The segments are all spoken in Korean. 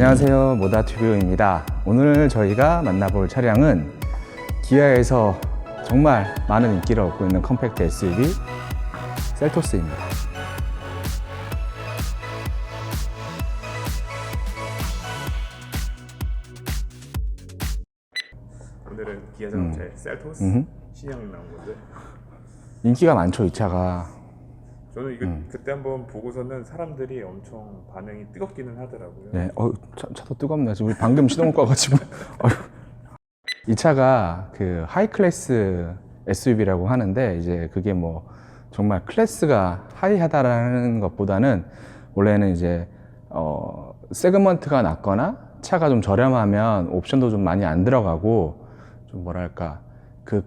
안녕하세요. 모다튜브입니다. 오늘 저희가 만나볼 차량은 기아에서 정말 많은 인기를 얻고 있는 컴팩트 SUV 셀토스입니다. 오늘은 기아 자동차의 셀토스 음. 신형 나온 건데. 인기가 많죠 이 차가 저는 이거 음. 그때 한번 보고서는 사람들이 엄청 반응이 뜨겁기는 하더라고요. 네, 어, 차, 차도 뜨겁네 지금 우리 방금 시동 꺼가지고 어휴. 이 차가 그 하이 클래스 SUV라고 하는데 이제 그게 뭐 정말 클래스가 하이하다라는 것보다는 원래는 이제 어 세그먼트가 낮거나 차가 좀 저렴하면 옵션도 좀 많이 안 들어가고 좀 뭐랄까 그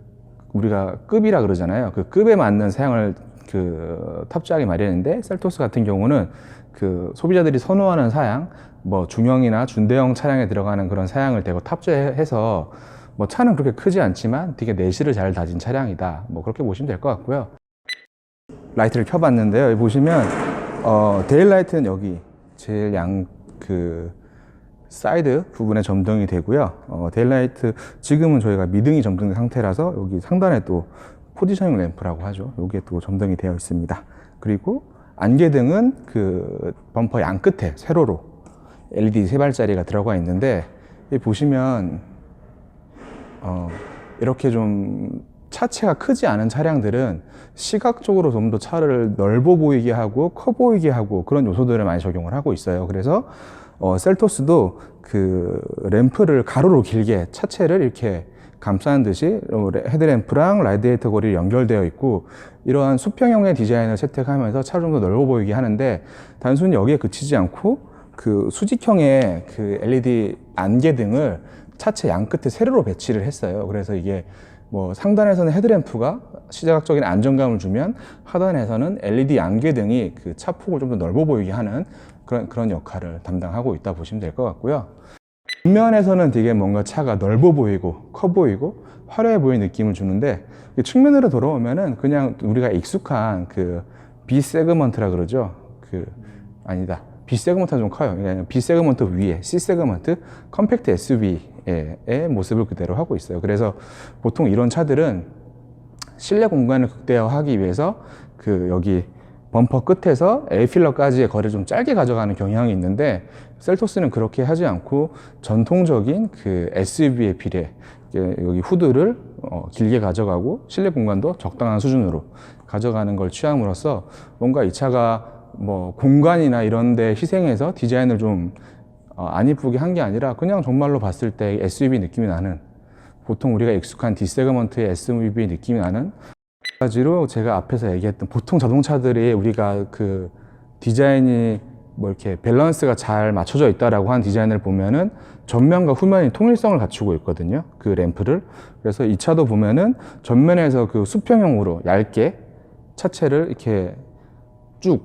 우리가 급이라 그러잖아요. 그 급에 맞는 사양을 그 탑재하기 마련인데 셀토스 같은 경우는 그 소비자들이 선호하는 사양, 뭐 중형이나 중대형 차량에 들어가는 그런 사양을 대고 탑재해서 뭐 차는 그렇게 크지 않지만 되게 내실을 잘 다진 차량이다. 뭐 그렇게 보시면 될 것 같고요. 라이트를 켜봤는데요. 여기 보시면 어, 데일라이트는 여기 제일 양 그 사이드 부분에 점등이 되고요. 어, 데일라이트 지금은 저희가 미등이 점등된 상태라서 여기 상단에 또 포지셔닝 램프라고 하죠. 여기에 또 점등이 되어 있습니다. 그리고 안개등은 그 범퍼 양 끝에 세로로 LED 세 발짜리가 들어가 있는데 보시면 어, 이렇게 좀 차체가 크지 않은 차량들은 시각적으로 좀 더 차를 넓어 보이게 하고 커 보이게 하고 그런 요소들을 많이 적용을 하고 있어요. 그래서 어, 셀토스도 그 램프를 가로로 길게 차체를 이렇게 감싸는 듯이 헤드램프랑 라디에이터 거리 연결되어 있고 이러한 수평형의 디자인을 채택하면서 차를 좀 더 넓어 보이게 하는데 단순히 여기에 그치지 않고 그 수직형의 그 LED 안개 등을 차체 양 끝에 세로로 배치를 했어요. 그래서 이게 뭐 상단에서는 헤드램프가 시각적인 안정감을 주면 하단에서는 LED 안개 등이 그 차 폭을 좀 더 넓어 보이게 하는 그런 그런 역할을 담당하고 있다 보시면 될 것 같고요. 뒷면에서는 되게 뭔가 차가 넓어 보이고 커 보이고 화려해 보이는 느낌을 주는데 이 측면으로 돌아오면은 그냥 우리가 익숙한 그 B 세그먼트라 그러죠. 그 아니다. B 세그먼트가 좀 커요. 그러니까 B 세그먼트 위에 C 세그먼트 컴팩트 SUV의 모습을 그대로 하고 있어요. 그래서 보통 이런 차들은 실내 공간을 극대화하기 위해서 그 여기 범퍼 끝에서 에이필러까지의 거리를 좀 짧게 가져가는 경향이 있는데 셀토스는 그렇게 하지 않고 전통적인 그 SUV의 비례 여기 후드를 어, 길게 가져가고 실내 공간도 적당한 수준으로 가져가는 걸 취함으로써 뭔가 이 차가 뭐 공간이나 이런 데 희생해서 디자인을 좀 어, 안 이쁘게 한 게 아니라 그냥 정말로 봤을 때 SUV 느낌이 나는 보통 우리가 익숙한 D세그먼트의 SUV 느낌이 나는 가지로 제가 앞에서 얘기했던 보통 자동차들이 우리가 그 디자인이 뭐 이렇게 밸런스가 잘 맞춰져 있다라고 한 디자인을 보면은 전면과 후면이 통일성을 갖추고 있거든요. 그 램프를. 그래서 이 차도 보면은 전면에서 그 수평형으로 얇게 차체를 이렇게 쭉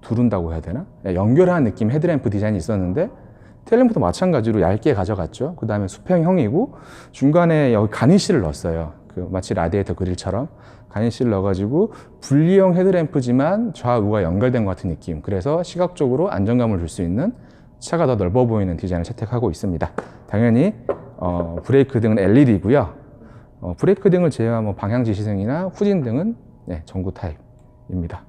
두른다고 해야 되나? 네, 연결하는 느낌 헤드램프 디자인이 있었는데 테일램프도 마찬가지로 얇게 가져갔죠. 그 다음에 수평형이고 중간에 여기 가니쉬를 넣었어요. 그 마치 라디에이터 그릴처럼 가니쉬를 넣어가지고 분리형 헤드램프지만 좌우가 연결된 것 같은 느낌. 그래서 시각적으로 안정감을 줄 수 있는 차가 더 넓어 보이는 디자인을 채택하고 있습니다. 당연히 어, 브레이크 등은 LED고요. 어, 브레이크 등을 제외한 뭐 방향 지시등이나 후진 등은 네, 전구 타입입니다.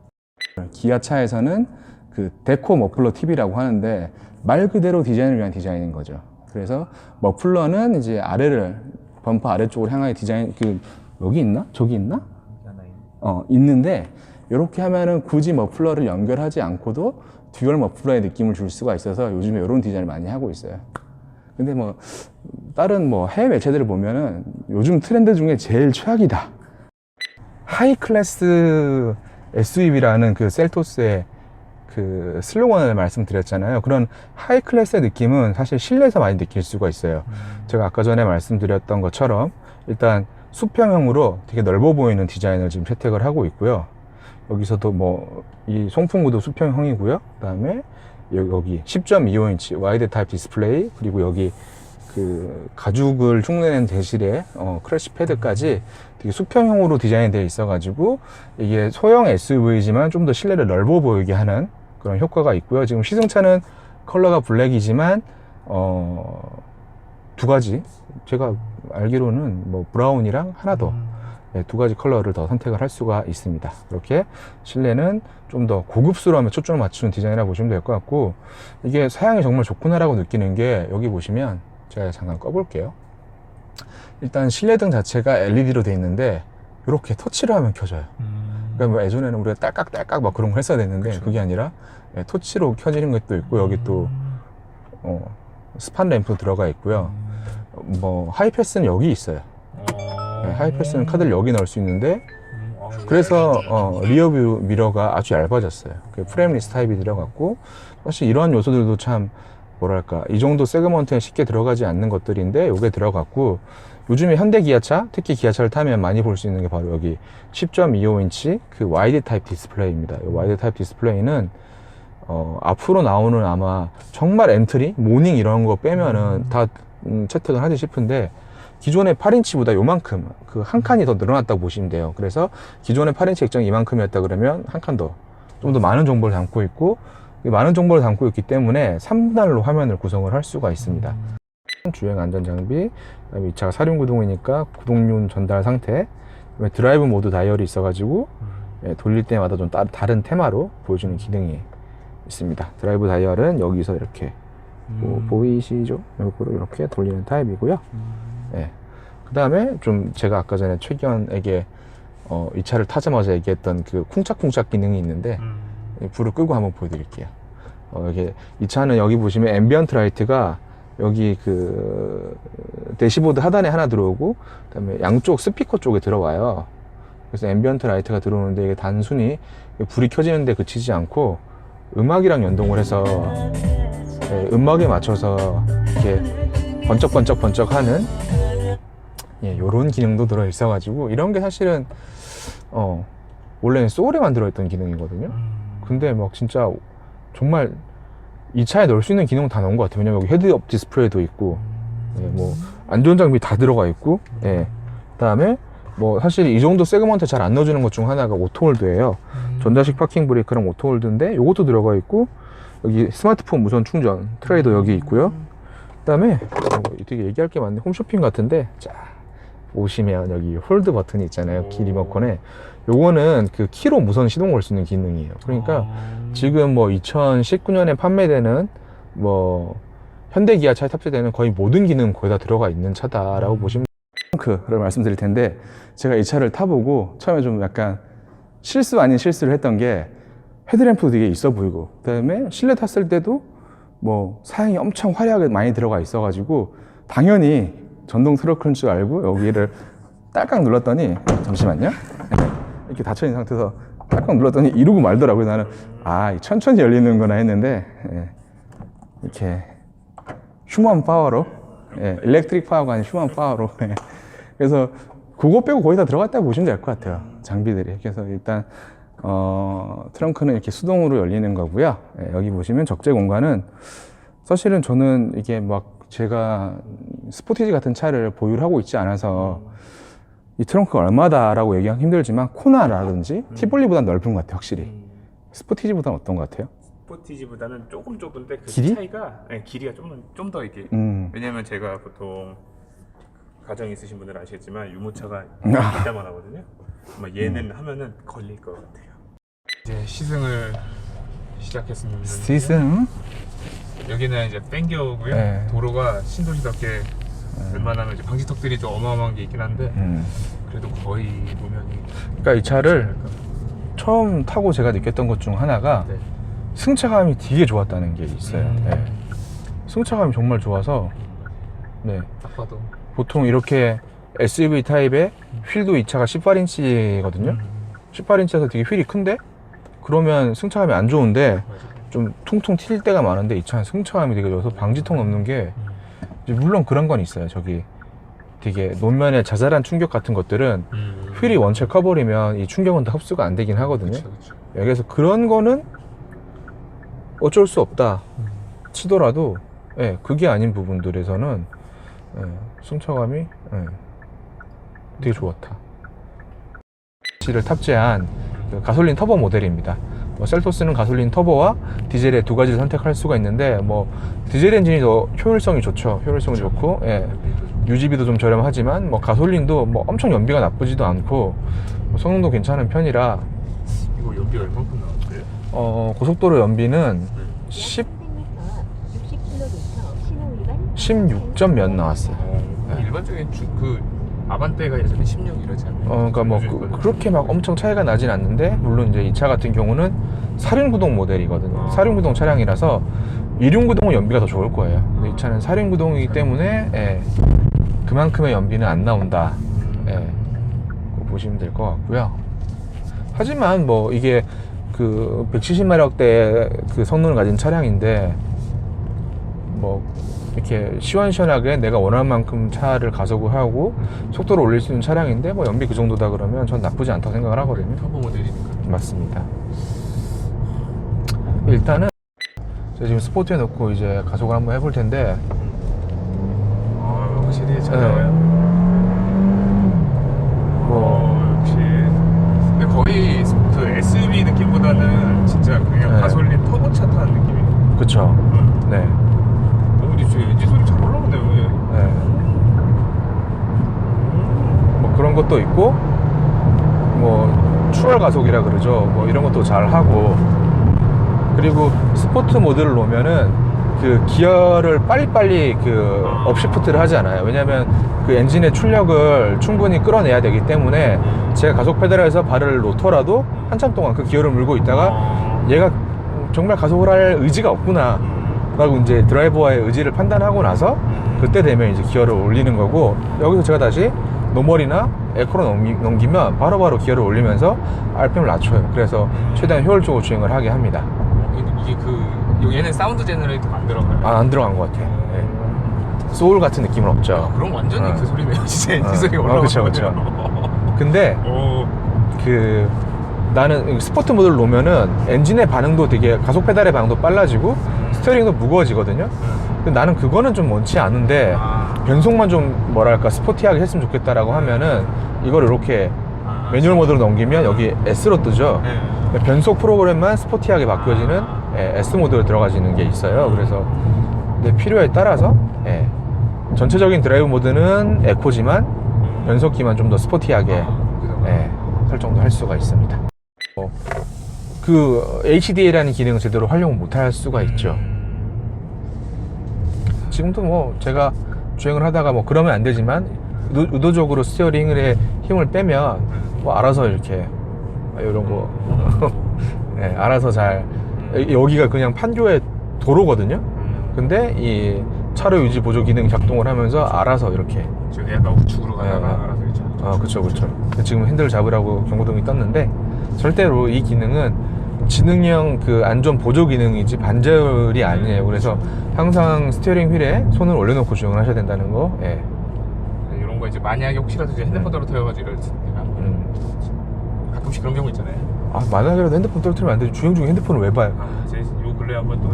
기아 차에서는 그 데코 머플러 TV라고 하는데 말 그대로 디자인을 위한 디자인인 거죠. 그래서 머플러는 이제 아래를 범퍼 아래쪽으로 향하여 디자인 그 여기 있나? 저기 있나? 어 있는데 이렇게 하면은 굳이 머플러를 연결하지 않고도 듀얼 머플러의 느낌을 줄 수가 있어서 요즘에 이런 디자인을 많이 하고 있어요. 근데 뭐 다른 뭐 해외 매체들을 보면은 요즘 트렌드 중에 제일 최악이다. 하이 클래스 SUV라는 그 셀토스의 그 슬로건을 말씀드렸잖아요. 그런 하이 클래스의 느낌은 사실 실내에서 많이 느낄 수가 있어요. 제가 아까 전에 말씀드렸던 것처럼 일단 수평형으로 되게 넓어 보이는 디자인을 지금 채택을 하고 있고요. 여기서도 뭐 이 송풍구도 수평형이고요. 그다음에 여기, 여기 10.25인치 와이드 타입 디스플레이 그리고 여기 그 가죽을 흉내낸 대실에 어, 크래시 패드까지 되게 수평형으로 디자인되어 있어가지고 이게 소형 SUV지만 좀 더 실내를 넓어 보이게 하는 그런 효과가 있고요. 지금 시승차는 컬러가 블랙이지만 어, 두 가지. 제가 알기로는 뭐 브라운이랑 하나 더. 음. 네, 두 가지 컬러를 더 선택을 할 수가 있습니다. 이렇게 실내는 좀 더 고급스러움에 초점을 맞추는 디자인이라고 보시면 될 것 같고 이게 사양이 정말 좋구나라고 느끼는 게 여기 보시면 제가 잠깐 꺼볼게요. 일단 실내등 자체가 LED로 돼 있는데 이렇게 터치를 하면 켜져요. 음. 그러니까 뭐 예전에는 우리가 딸깍딸깍 막 그런 걸 했어야 됐는데. 그게 아니라 예, 터치로 켜지는 것도 있고 여기 또 음. 어, 스판 램프 들어가 있고요. 어, 뭐 하이패스는 여기 있어요. 어. 네, 하이패스는 카드를 여기 넣을 수 있는데 음, 아, 그래서 어, 리어뷰 미러가 아주 얇아졌어요. 그 프레임리스 타입이 들어갔고 사실 이러한 요소들도 참 뭐랄까 이 정도 세그먼트에 쉽게 들어가지 않는 것들인데 이게 들어갔고 요즘에 현대 기아차 특히 기아차를 타면 많이 볼 수 있는 게 바로 여기 10.25인치 그 와이드 타입 디스플레이입니다. 이 와이드 타입 디스플레이는 어, 앞으로 나오는 아마 정말 엔트리, 모닝 이런 거 빼면은 다 음, 채택을 하지 싶은데 기존의 8인치보다 요만큼 그 한 칸이 더 늘어났다고 보시면 돼요. 그래서 기존의 8인치 액정이 이만큼이었다 그러면 한 칸 더 좀 더 많은 정보를 담고 있고 이 많은 정보를 담고 있기 때문에 3분할로 화면을 구성을 할 수가 있습니다. 주행 안전 장비, 그다음에 이 차가 사륜 구동이니까 구동륜 전달 상태, 드라이브 모드 다이얼이 있어가지고 예, 돌릴 때마다 좀 따, 다른 테마로 보여주는 기능이 있습니다. 드라이브 다이얼은 여기서 이렇게 뭐 음. 보이시죠? 옆으로 이렇게 돌리는 타입이고요. 음. 예. 그 다음에 좀 제가 아까 전에 최기현에게 어, 이 차를 타자마자 얘기했던 그 쿵짝쿵짝 기능이 있는데 음. 이 불을 끄고 한번 보여드릴게요. 어, 이게 이 차는 여기 보시면 앰비언트 라이트가 여기 그 대시보드 하단에 하나 들어오고 그다음에 양쪽 스피커 쪽에 들어와요. 그래서 앰비언트 라이트가 들어오는데 이게 단순히 불이 켜지는데 그치지 않고 음악이랑 연동을 해서 예, 음악에 맞춰서 이렇게 번쩍번쩍 번쩍하는 예, 요런 기능도 들어 있어 가지고 이런 게 사실은 어 원래는 소울에 만 들어 있던 기능이거든요. 음. 근데 막 진짜 정말 이 차에 넣을 수 있는 기능은 다 넣은 것 같아요. 왜냐면 여기 헤드업 디스플레이도 있고, 예, 뭐 안전 장비 다 들어가 있고, 예. 그 다음에 뭐 사실 이 정도 세그먼트 잘 안 넣어주는 것 중 하나가 오토홀드예요. 음. 전자식 파킹 브레이크랑 오토홀드인데 요것도 들어가 있고 여기 스마트폰 무선 충전 트레이도 여기 있고요. 그 다음에 어, 되게 얘기할 게 많네. 홈쇼핑 같은데 자 보시면 여기 홀드 버튼이 있잖아요. 키 리모컨에 요거는 그 키로 무선 시동 걸 수 있는 기능이에요. 그러니까 어. 지금 뭐 2019년에 판매되는 뭐 현대 기아 차에 탑재되는 거의 모든 기능 거의 다 들어가 있는 차다라고 음. 보시면 트렁크를 말씀드릴 텐데 제가 이 차를 타보고 처음에 좀 약간 실수 아닌 실수를 했던 게 헤드램프도 되게 있어 보이고 그다음에 실내 탔을 때도 뭐 사양이 엄청 화려하게 많이 들어가 있어가지고 당연히 전동 트렁크인 줄 알고 여기를 딸깍 눌렀더니 잠시만요 이렇게 닫혀 있는 상태에서 딸깍 눌렀더니 이러고 말더라고요. 나는 아이 천천히 열리는구나 했는데 예, 이렇게 휴먼 파워로 예, 일렉트릭 파워가 아닌 휴먼 파워로 예. 그래서 그거 빼고 거의 다 들어갔다고 보시면 될 것 같아요 장비들이. 그래서 일단 어, 트렁크는 이렇게 수동으로 열리는 거고요. 예, 여기 보시면 적재 공간은 사실은 저는 이게 막 제가 스포티지 같은 차를 보유를 하고 있지 않아서 이 트렁크가 얼마다라고 얘기하기 힘들지만 코나라든지 티볼리보단 넓은 것 같아요 확실히 음. 스포티지보단 어떤 것 같아요? 스포티지보다는 조금 좁은데 그 길이? 차이가 네, 길이가 좀좀 더 이게 음. 왜냐면 제가 보통 가정 있으신 분들은 아시겠지만 유모차가 아. 이따만 하거든요. 아마 얘는 하면은 걸릴 것 같아요. 이제 시승을 시작했습니다. 시즌? 여기는 이제 뺑겨오고요. 네. 도로가 신도시답게 웬만하면 이제 방지턱들이 좀 어마어마한 게 있긴 한데 음. 그래도 거의 보면이 그러니까 이 차를 처음 타고 제가 느꼈던 것 중 하나가 네. 승차감이 되게 좋았다는 게 있어요. 음. 네. 승차감이 정말 좋아서 네. 딱 봐도 보통 이렇게 SUV 타입의 휠도 이 차가 18인치거든요. 음. 18인치여서 되게 휠이 큰데 그러면 승차감이 안 좋은데 맞아요. 좀 퉁퉁 튈 때가 많은데 이 차는 승차감이 되게 좋아서 방지턱 넘는 게 이제 물론 그런 건 있어요. 저기 되게 노면의 자잘한 충격 같은 것들은 음. 휠이 원체 커버리면 이 충격은 다 흡수가 안 되긴 하거든요. 그쵸, 그쵸. 예, 그런 거는 어쩔 수 없다 음. 치더라도 예, 그게 아닌 부분들에서는 예, 승차감이 예, 되게 좋았다. 를 탑재한 그 가솔린 터보 모델입니다. 뭐 셀토스는 가솔린 터보와 디젤의 두 가지를 선택할 수가 있는데 뭐 디젤 엔진이 더 효율성이 좋죠. 효율성이 좋고 예. 유지비도 좀 저렴하지만 뭐 가솔린도 뭐 엄청 연비가 나쁘지도 않고 뭐 성능도 괜찮은 편이라 이거 연비 얼마큼 나왔어요? 어, 고속도로 연비는 10 16점 몇 나왔어요. 어, 일반적인 주, 그 아반떼가 예전에 16 이러지 않나요? 어, 그러니까 뭐 그, 그렇게 막 엄청 차이가 나진 않는데 물론 이제 이 차 같은 경우는 사륜구동 모델이거든요. 아. 사륜구동 차량이라서 이륜구동은 연비가 더 좋을 거예요. 근데 이 차는 사륜구동이기 때문에 예, 그만큼의 연비는 안 나온다. 음. 예, 보시면 될 것 같고요. 하지만 뭐 이게 그 170마력대 그 성능을 가진 차량인데 뭐 이렇게 시원시원하게 내가 원하는 만큼 차를 가속을 하고 속도를 올릴 수 있는 차량인데 뭐 연비 그 정도다 그러면 전 나쁘지 않다고 생각을 하거든요. 터보 모델이니까. 맞습니다. 일단은 제가 지금 스포트에 넣고 이제 가속을 한번 해볼 텐데 아, 확실히 네. 잘 나와요. 뭐 어, 역시. 근데 거의 그 SUV 느낌보다는 진짜 그냥 네. 가솔린 터보차 타는 느낌이에요. 그쵸. 응. 네. 어, 근데 저 엔진 소리 잘 올라오네요. 왜? 네. 뭐 그런 것도 있고 뭐 추월 가속이라 그러죠. 뭐 이런 것도 잘 하고 그리고 스포트 모드를 놓으면은 그 기어를 빨리빨리 그 아. 업시프트를 하지 않아요. 왜냐면 그 엔진의 출력을 충분히 끌어내야 되기 때문에 제가 가속 페달에서 발을 놓더라도 한참 동안 그 기어를 물고 있다가 어. 얘가 정말 가속을 할 의지가 없구나 라고 이제 드라이버와의 의지를 판단하고 나서 그때 되면 이제 기어를 올리는 거고 여기서 제가 다시 노멀이나 에코로 넘기, 넘기 면 바로바로 기어를 올리면서 RPM을 낮춰요 그래서 최대한 효율적으로 주행을 하게 합니다 어, 이게 그 얘는 사운드 제너레이터가 안 들어가요. 아, 안 들어간 것 같아요 네. 소울 같은 느낌은 없죠 그럼 완전히 어. 그 소리네요. 진짜 엔진 어. 소리 어, 올라오는 그쵸, 그쵸. 근데 오. 그 나는 스포트 모드를 놓으면은 엔진의 반응도 되게 가속 페달의 반응도 빨라지고 스티어링도 무거워지거든요 근데 나는 그거는 좀 원치 않은데 아. 변속만 좀 뭐랄까 스포티하게 했으면 좋겠다라고 하면은 이걸 이렇게 아, 매뉴얼 모드로 넘기면 여기 S로 뜨죠. 네. 변속 프로그램만 스포티하게 바뀌어지는 예, S 모드로 들어가지는 게 있어요. 그래서 내 필요에 따라서 예, 전체적인 드라이브 모드는 에코지만 변속기만 좀 더 스포티하게 예, 설정도 할 수가 있습니다. 어, 그 HDA라는 기능을 제대로 활용 못 할 수가 있죠. 지금도 뭐 제가 주행을 하다가 뭐 그러면 안 되지만 의도- 의도 적으로 스티어링에 힘을 빼면 뭐 알아서 이렇게 이런 거. 네, 알아서 잘. 여기가 그냥 판교의 도로거든요. 근데 이 차로 유지 보조 기능 작동을 하면서 알아서 이렇게. 지금 약간 우측으로 가다가 네. 알아서 이제 아 그쵸 그쵸. 지금 핸들 잡으라고 경고등이 떴는데 절대로 이 기능은 지능형 그 안전 보조 기능이지 반절이 아니에요. 그래서 항상 스티어링 휠에 손을 올려놓고 주행을 하셔야 된다는 거. 예. 이런 거 이제 만약에 혹시라도 이제 핸드폰 떨어뜨려가지고 이럴 때가 음. 가끔씩 그런 경우 있잖아요. 아 만약에라도 핸드폰 떨어뜨리면 안 되지. 주행 중에 핸드폰을 왜 봐요? 아, 제요 근래 한번 또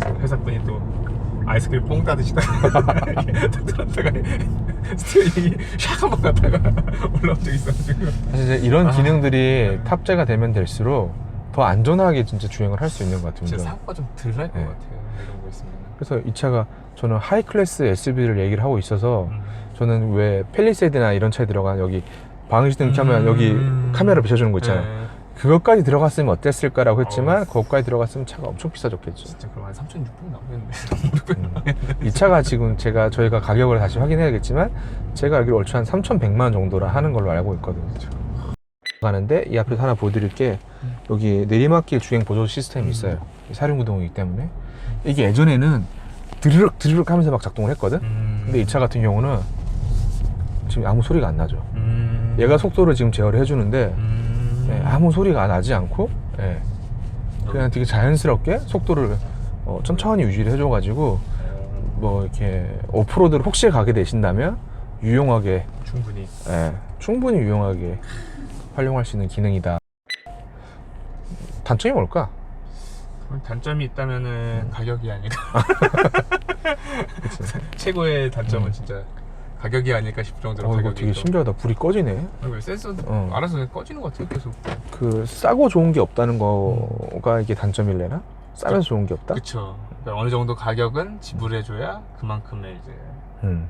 저희 회사 분이 또 아이스크림 뽕 따드시다가 떨어뜨렸다가 스티어링이 샥 한번 갔다가 올라온 적이 있어가지고 사실 이제 이런 아. 기능들이 탑재가 되면 될수록 더 안전하게 진짜 주행을 할 수 있는 것 같아요 진짜 운전. 사고가 좀 덜 날 것 네. 같아요. 이런 거 있으면. 그래서 이 차가 저는 하이 클래스 SUV를 얘기를 하고 있어서 음. 저는 왜 펠리세이드나 이런 차에 들어간 여기 방해시등 켜면 음. 여기 카메라 비춰주는 거 있잖아요. 네. 그것까지 들어갔으면 어땠을까라고 했지만 어. 그것까지 들어갔으면 차가 엄청 비싸졌겠죠. 진짜 그럼 한 3,600 나오겠는데. 음. 이 차가 지금 제가 저희가 가격을 다시 확인해야겠지만 제가 알기로 얼추 한 3,100만 원 정도라 하는 걸로 알고 있거든요. 가는데 이 앞에서 하나 보여드릴 게 음. 여기 내리막길 주행 보조 시스템이 있어요. 사륜구동이기 때문에 이게 예전에는 드르륵 드르륵 하면서 막 작동을 했거든. 음. 근데 이 차 같은 경우는 지금 아무 소리가 안 나죠. 음. 얘가 속도를 지금 제어를 해주는데 음. 예, 아무 소리가 나지 않고 예, 그냥 되게 자연스럽게 속도를 어, 천천히 유지를 해줘가지고 뭐 이렇게 오프로드를 혹시 가게 되신다면 유용하게 충분히. 예, 충분히 유용하게 활용할 수 있는 기능이다. 단점이 뭘까? 그럼 단점이 음. 있다면은 가격이 아닐까. 최고의 단점은 음. 진짜 가격이 아닐까 싶을 정도로 어, 이거 되게 좀- 신기하다. 불이 꺼지네. 아, 센서 어. 알아서 그냥 꺼지는 것 같아요 계속 그 싸고 좋은 게 없다는 거가 이게 단점일래나? 싸면서 좋은 게 없다? 그쵸 그러니까 어느 정도 가격은 지불해줘야 그만큼의 이제 음.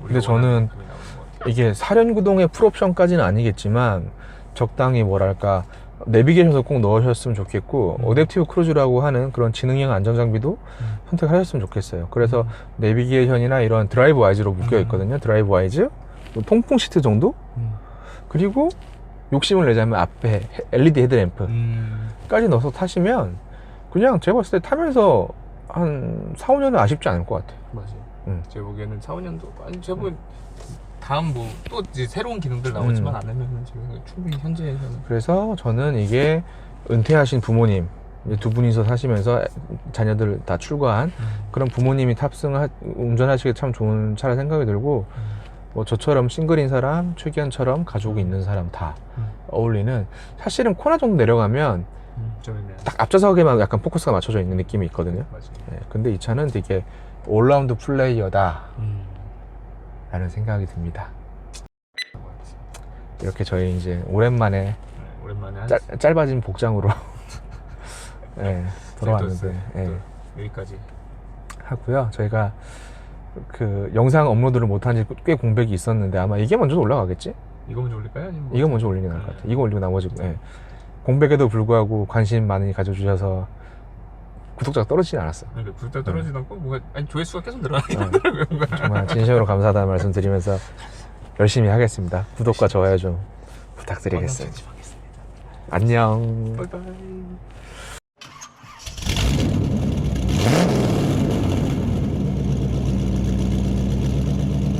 우리가 근데 저는 원하는 금이 나오는 것 같아요 이게 사륜구동의 풀옵션까지는 아니겠지만 적당히 뭐랄까 내비게이션도 꼭 넣으셨으면 좋겠고 음. 어댑티브 크루즈라고 하는 그런 지능형 안전장비도 음. 선택하셨으면 좋겠어요. 그래서 내비게이션이나 이런 드라이브 와이즈로 묶여 음. 있거든요. 드라이브 와이즈, 뭐 통풍 시트 정도, 음. 그리고 욕심을 내자면 앞에 LED 헤드램프까지 음. 넣어서 타시면 그냥 제가 봤을 때 타면서 한 4, 5년은 아쉽지 않을 것 같아요. 맞아요 음. 제 보기에는 4, 5년도 아니 제 보기엔 다음 뭐 또 이제 새로운 기능들 나오지만 음. 안 하면 지금 충분히 현재에서는 그래서 저는 이게 은퇴하신 부모님 두 분이서 사시면서 자녀들 다 출가한 그런 부모님이 탑승 운전하시기 참 좋은 차라 생각이 들고 뭐 저처럼 싱글인 사람, 최기현처럼 가족이 있는 사람 다 음. 어울리는 사실은 코나 정도 내려가면 음, 딱 앞좌석에만 약간 포커스가 맞춰져 있는 느낌이 있거든요. 예, 근데 이 차는 되게 올라운드 플레이어다 음. 라는 생각이 듭니다. 이렇게 저희 이제 오랜만에 네, 오랜만에 한 짧, 짧아진 복장으로 예, 돌아왔는데 셀토스 예. 또 여기까지 하고요. 저희가 그 영상 업로드를 못한 지 꽤 공백이 있었는데 아마 이게 먼저 올라가겠지? 이거 먼저 올릴까요? 아니면 뭐 이거 먼저 올리는 게 나을 것 같아. 이거 올리고 나머지 예. 공백에도 불구하고 관심 많이 가져주셔서 구독자가 떨어지진 않았어. 그러니까 구독자 떨어지지 않고 뭐가 아니 조회수가 계속 늘어나긴 네. 하더라고요 뭔가. 정말 진심으로 감사하다는 말씀 드리면서 열심히 하겠습니다. 구독과 좋아요 좀 부탁드리겠어요. 하겠습니다. 안녕. 바이바이